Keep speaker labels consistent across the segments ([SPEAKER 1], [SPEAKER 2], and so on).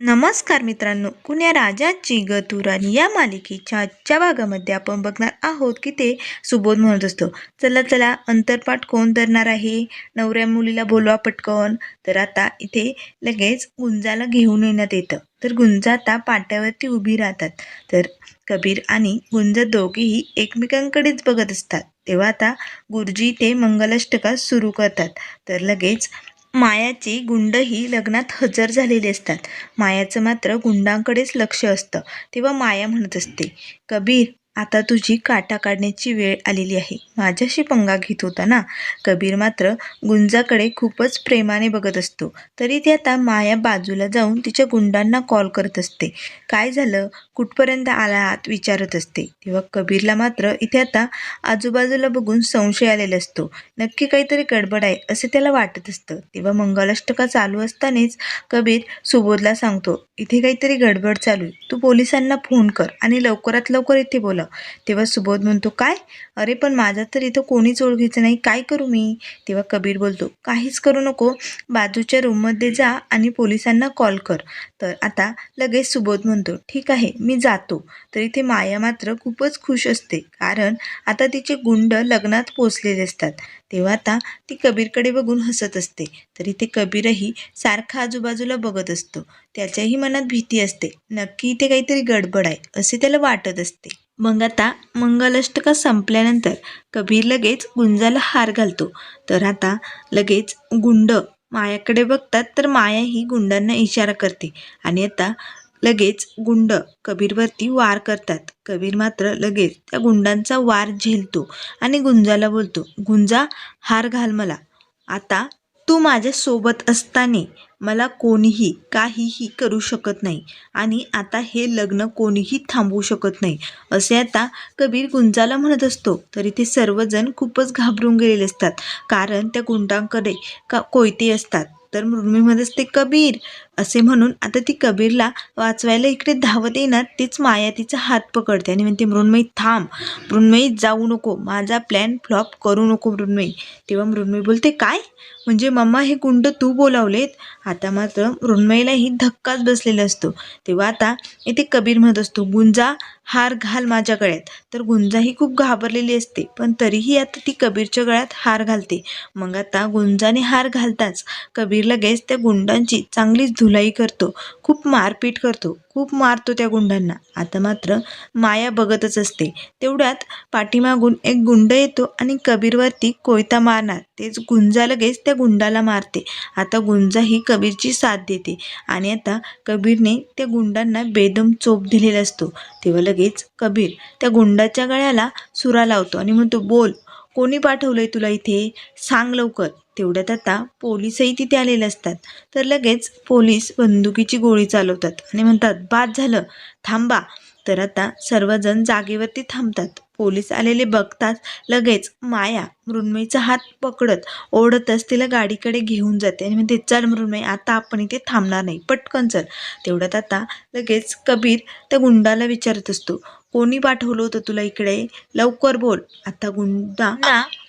[SPEAKER 1] नमस्कार मित्रांनो कुण्या राजाची गतुराणी या मालिकेच्या आजच्या भागामध्ये आपण बघणार आहोत की ते सुबोध म्हणत असतो. चला चला अंतरपाठ कोण धरणार आहे? नवऱ्या मुलीला बोलवा पटकन. तर आता इथे लगेच गुंजाला घेऊन येण्यात येतं. तर गुंज आता पाट्यावरती उभी राहतात. तर कबीर आणि गुंज दोघेही एकमेकांकडेच बघत असतात. तेव्हा आता गुरुजी ते मंगलाष्टका सुरू करतात. तर लगेच मायाची गुंडही लग्नात हजर झालेली असतात. मायाचं मात्र गुंडांकडेच लक्ष असतं. तेव्हा माया म्हणत असते कबीर आता तुझी काटा काढण्याची वेळ आलेली आहे. माझ्याशी पंगा घेत होता ना? कबीर मात्र गुंजाकडे खूपच प्रेमाने बघत असतो. तरी ती आता माया बाजूला जाऊन तिच्या गुंडांना कॉल करत असते. काय झालं? कुठपर्यंत आला आहात विचारत असते. तेव्हा कबीरला मात्र इथे आता आजूबाजूला बघून संशय आलेला असतो. नक्की काहीतरी गडबड आहे असे त्याला वाटत असतं. तेव्हा मंगलाष्टका चालू असतानाच कबीर सुबोधला सांगतो इथे काहीतरी गडबड चालू आहे. तू पोलिसांना फोन कर आणि लवकरात लवकर इथे बोला तेव्हा सुबोध म्हणतो काय? अरे पण माझा तर इथं कोणीच ओळखीचं नाही. काय करू मी? तेव्हा कबीर बोलतो काहीच करू नको. बाजूच्या रूममध्ये जा आणि पोलिसांना कॉल कर. तर आता लगेच सुबोध म्हणतो ठीक आहे मी जातो. तर इथे माया मात्र खूपच खुश असते कारण आता तिचे गुंड लग्नात पोचलेले असतात. तेव्हा आता ती कबीरकडे बघून हसत असते. तर इथे कबीरही सारखा आजूबाजूला बघत असतो. त्याच्याही मनात भीती असते. नक्की इथे काहीतरी गडबड आहे असे त्याला वाटत असते. मग आता मंगलाष्टका संपल्यानंतर कबीर लगेच गुंजाला हार घालतो. तर आता लगेच गुंड मायाकडे बघतात तर माया ही गुंडांना इशारा करते. आणि आता लगेच गुंड कबीरवरती वार करतात. कबीर मात्र लगेच त्या गुंडांचा वार झेलतो आणि गुंजाला बोलतो गुंजा हार घाल मला. आता तू माझ्यासोबत असताना मला कोणीही काहीही करू शकत नाही आणि आता हे लग्न कोणीही थांबवू शकत नाही असे आता कबीर गुंजाला म्हणत असतो. तरी ते सर्वजण खूपच घाबरून गेलेले असतात. कारण त्या गुंडांकडे का कोयते असतात. तर मृण्मयमध्ये असते कबीर असे म्हणून आता ती कबीरला वाचवायला इकडे धावत येणार तीच माया तिचा हात पकडते आणि म्हणते मृण्मयी थांब. मृण्मयी जाऊ नको. माझा प्लॅन फ्लॉप करू नको मृण्मयी तेव्हा मृण्मयी बोलते काय? म्हणजे मम्मा हे गुंड तू बोलावलेत आता मात्र मृण्मयीलाही धक्काच बसलेला असतो. तेव्हा आता इथे कबीर म्हणत असतो गुंजा हार घाल माझ्या गळ्यात. तर गुंजा ही खूप घाबरलेली असते पण तरीही आता ती कबीरच्या गळ्यात हार घालते. मग आता गुंजाने हार घालताच कबीर लगेच त्या गुंडांची चांगलीच धुलाई करतो खूप मारपीट करतो. खूप मारतो त्या गुंडांना. आता मात्र माया बघतच असते. तेवढ्यात पाठीमागून एक गुंड येतो आणि कबीरवरती कोयता मारणार. तेच गुंजा लगेच त्या गुंडाला मारते. आता गुंजा ही कबीरची साथ देते आणि आता कबीरने त्या गुंडांना बेदम चोप दिलेला असतो. तेव्हा लगेच कबीर त्या गुंडाच्या गळ्याला सुरा लावतो आणि म्हणतो बोल कोणी पाठवलंय तुला इथे? सांग लवकर. तेवढ्यात आता पोलीसही तिथे आलेले असतात. तर लगेच पोलीस बंदुकीची गोळी चालवतात आणि म्हणतात बाद झालं. थांबा. तर आता सर्वजण जागेवरती थांबतात. पोलीस आलेले बघताच लगेच माया मृण्मयीचा हात पकडत ओढतच तिला गाडीकडे घेऊन जाते आणि म्हणते चल मृण्मयी आता आपण इथे थांबणार नाही. पटकन चल. तेवढ्यात आता लगेच कबीर त्या गुंडाला विचारत असतो. कोणी पाठवलं होतं तुला इकडे? लवकर बोल. आता गुंडा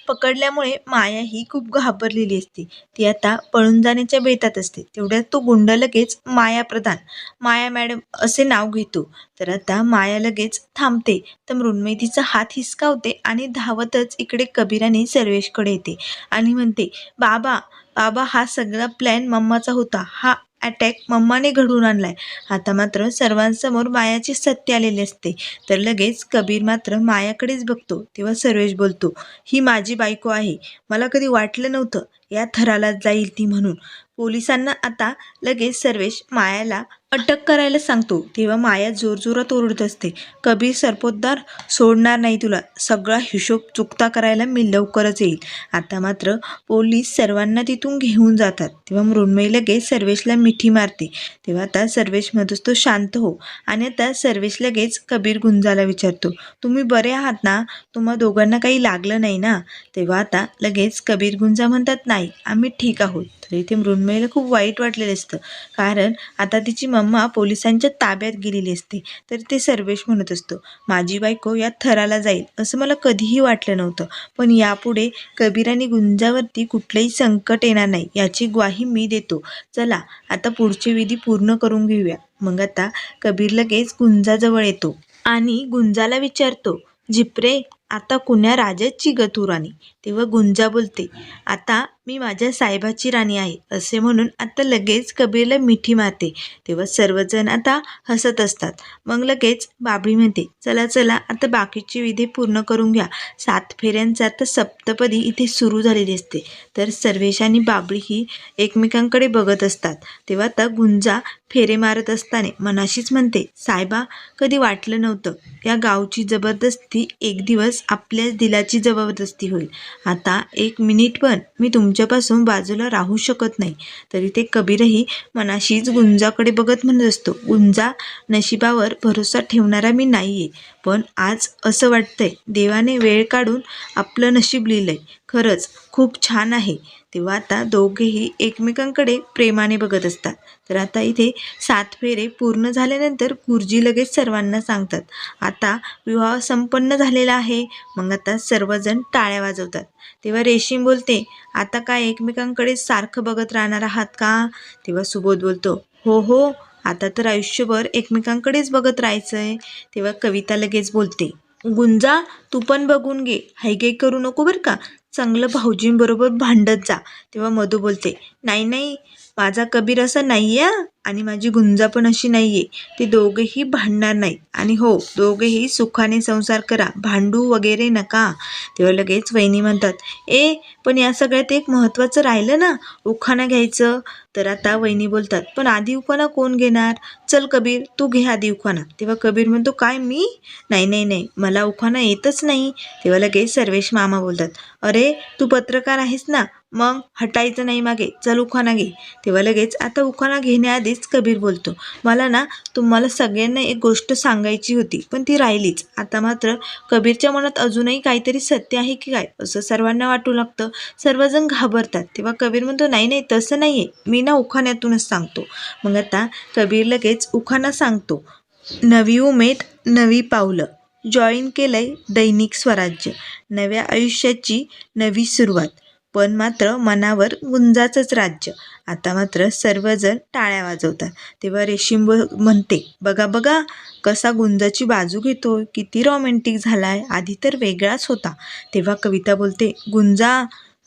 [SPEAKER 1] पकडल्यामुळे माया ही खूप घाबरलेली असते. ती आता पळून जाण्याच्या बेतात असते. तेवढ्यात तो गुंड लगेच माया प्रधान. माया मॅडम असे नाव घेतो. तर आता माया लगेच थांबते. तर मृण्मयी तिचा हात हिसकावते आणि धावतच इकडे कबीराने सर्वेशकडे येते. आणि म्हणते बाबा बाबा हा सगळा प्लॅन मम्माचा होता. हा अटॅक मम्माने घडवून आणलाय. आता मात्र सर्वांसमोर मायाची सत्य आलेली असते. तर लगेच कबीर मात्र मायाकडेच बघतो तेव्हा सर्वेश बोलतो ही माझी बायको आहे. मला कधी वाटलं नव्हतं या थराला जाईल ती म्हणून. पोलिसांना आता लगेच सर्वेश मायाला अटक करायला सांगतो. तेव्हा माया जोरजोरात ओरडत असते. कबीर सरपोतदार सोडणार नाही तुला. सगळा हिशोब चुकता करायला मी लवकरच येईल. आता मात्र पोलीस सर्वांना तिथून घेऊन जातात. तेव्हा मृण्मयी लगेच सर्वेशला मिठी मारते. तेव्हा आता सर्वेश म्हणत असतो शांत हो आणि आता सर्वेश लगेच कबीर गुंजाला विचारतो. तुम्ही बरे आहात ना? तुम्हा दोघांना काही लागलं नाही ना? तेव्हा आता लगेच कबीर गुंजा म्हणतात नाही आम्ही ठीक आहोत. तर इथे मृण्मयी चिन्मयला खूप वाईट वाटलेलं असतं. कारण आता तिची मम्मा पोलिसांच्या ताब्यात गेलेली असते. तर ते सर्वेश म्हणत असतो माझी बायको या थराला जाईल. असं मला कधीही वाटलं नव्हतं. पण यापुढे कबीर आणि गुंजावरती कुठलंही संकट येणार नाही याची ग्वाही मी देतो. चला आता पुढची विधी पूर्ण करून घेऊया. मग आता कबीर लगेच गुंजाजवळ येतो आणि गुंजाला विचारतो झिपरे आता कुण्या राजाची ग तू राणी तेव्हा गुंजा बोलते आता मी माझ्या साहेबाची राणी आहे असे म्हणून आता लगेच कबीरला मिठी मारते. तेव्हा सर्वजण आता हसत असतात. मग लगेच बाबळी म्हणते चला चला आता बाकीची विधी पूर्ण करून घ्या. सात फेऱ्यांचा आता सप्तपदी इथे सुरू झालेली असते. तर सर्वेश आणि बाबळी ही एकमेकांकडे बघत असतात. तेव्हा आता गुंजा फेरे मारत असताना मनाशीच म्हणते साहेबा कधी वाटलं नव्हतं. या गावची जबरदस्ती एक दिवस आपल्याच दिलाची जबरदस्ती होईल. आता एक मिनिट पण मी तुमच्यापासून बाजूला राहू शकत नाही. तरी ते कबीरही मनाशीच गुंजाकडे बघत म्हणत असतो. गुंजा नशिबावर भरोसा ठेवणारा मी नाही आहे पण आज असं वाटतंय देवाने वेळ काढून आपलं नशीब लिहिलंय. खरंच खूप छान आहे. तेव्हा आता दोघेही एकमेकांकडे प्रेमाने बघत असतात. तर आता इथे सात फेरे पूर्ण झाल्यानंतर गुरुजी लगेच सर्वांना सांगतात. आता विवाह संपन्न झालेला आहे. मग आता सर्वजण टाळ्या वाजवतात. तेव्हा रेशीम बोलते आता काय एकमेकांकडे सारखं बघत राहणार आहात का? तेव्हा सुबोध बोलतो हो हो आता तर आयुष्यभर एकमेकांकडेच बघत राहायचं आहे तेव्हा कविता लगेच बोलते गुंजा तू पण बघून घे. हायगाई करू नको बरं का? चांगलं भाऊजींबरोबर भांडत जा. तेव्हा मधू बोलते नाही नाही माझा कबीर असा नाही आहे आणि माझी गुंजा पण अशी नाही आहे ते दोघेही भांडणार नाही. आणि हो दोघेही सुखाने संसार करा. भांडू वगैरे नका. तेव्हा लगेच वहिनी म्हणतात ए पण या सगळ्यात एक महत्त्वाचं राहिलं ना उखाणा घ्यायचं. तर आता वहिनी बोलतात पण आधी उखाणा कोण घेणार? चल कबीर तू घे आधी उखाणा. तेव्हा कबीर म्हणतो काय मी? नाही नाही नाही मला उखाणा येतच नाही. तेव्हा लगेच सर्वेश मामा बोलतात अरे तू पत्रकार आहेस ना मग हटायचं नाही मागे चल उखाणा घे. तेव्हा लगेच आता उखाणा घेण्याआधीच कबीर बोलतो मला ना तुम्हाला सगळ्यांना एक गोष्ट सांगायची होती पण ती राहिलीच. आता मात्र कबीरच्या मनात अजूनही काहीतरी सत्य आहे की काय? असं सर्वांना वाटू लागतं. सर्वजण घाबरतात. तेव्हा कबीर म्हणतो नाही नाही तसं नाही आहे मी ना उखाण्यातूनच सांगतो. मग आता कबीर लगेच उखाणा सांगतो नवी उमेद नवी पावलं. जॉईन केलंय दैनिक स्वराज्य. नव्या आयुष्याची नवी सुरुवात. पण मात्र मनावर गुंजाचंच राज्य. आता मात्र सर्वजण टाळ्या वाजवतात. तेव्हा रेशीम ब म्हणते बघा बघा कसा गुंजाची बाजू घेतो किती रोमँटिक झाला आहे आधी तर वेगळाच होता. तेव्हा कविता बोलते गुंजा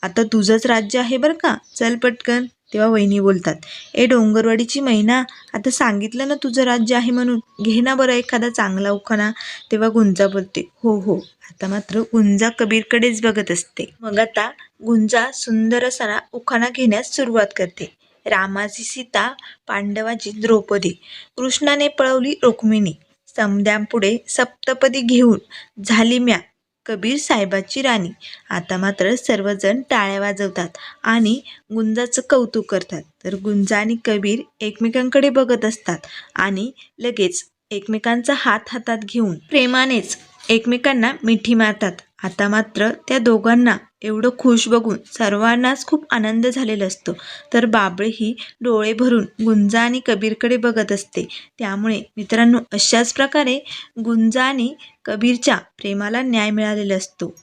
[SPEAKER 1] आता तुझंच राज्य आहे बरं का? चल पटकन. तेव्हा वहिनी बोलतात ए डोंगरवाडीची मैना आता सांगितलं ना तुझं राज्य आहे म्हणून घे ना बरं एखादा चांगला उखाणा. तेव्हा गुंजा बोलते हो हो आता मात्र गुंजा कबीरकडेच बघत असते. मग आता गुंजा सुंदर असा उखाणा घेण्यास सुरुवात करते. रामाची सीता पांडवाची द्रौपदी कृष्णाने पळवली रुक्मिणी. समद्यांपुढे सप्तपदी घेऊन झाली म्या. कबीर साहेबाची राणी. आता मात्र सर्वजण टाळ्या वाजवतात आणि गुंजाचं कौतुक करतात. तर गुंजा आणि कबीर एकमेकांकडे बघत असतात आणि लगेच एकमेकांचा हात हातात घेऊन प्रेमानेच एकमेकांना मिठी मारतात. आता मात्र त्या दोघांना एवढं खुश बघून सर्वांनाच खूप आनंद झालेला असतो. तर बाबळे ही डोळे भरून गुंजा आणि कबीरकडे बघत असते. त्यामुळे मित्रांनो अशाच प्रकारे गुंजा आणि कबीरच्या प्रेमाला न्याय मिळालेला असतो.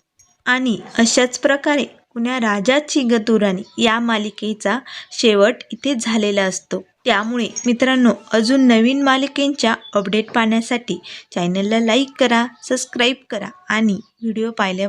[SPEAKER 1] आणि अशाच प्रकारे कुण्या राजाची गतुराणी या मालिकेचा शेवट इथे झालेला असतो. त्यामुळे मित्रांनो अजून नवीन मालिकेंच्या अपडेट पाहण्यासाठी चॅनलला लाईक करा सबस्क्राईब करा आणि व्हिडिओ पाहिल्या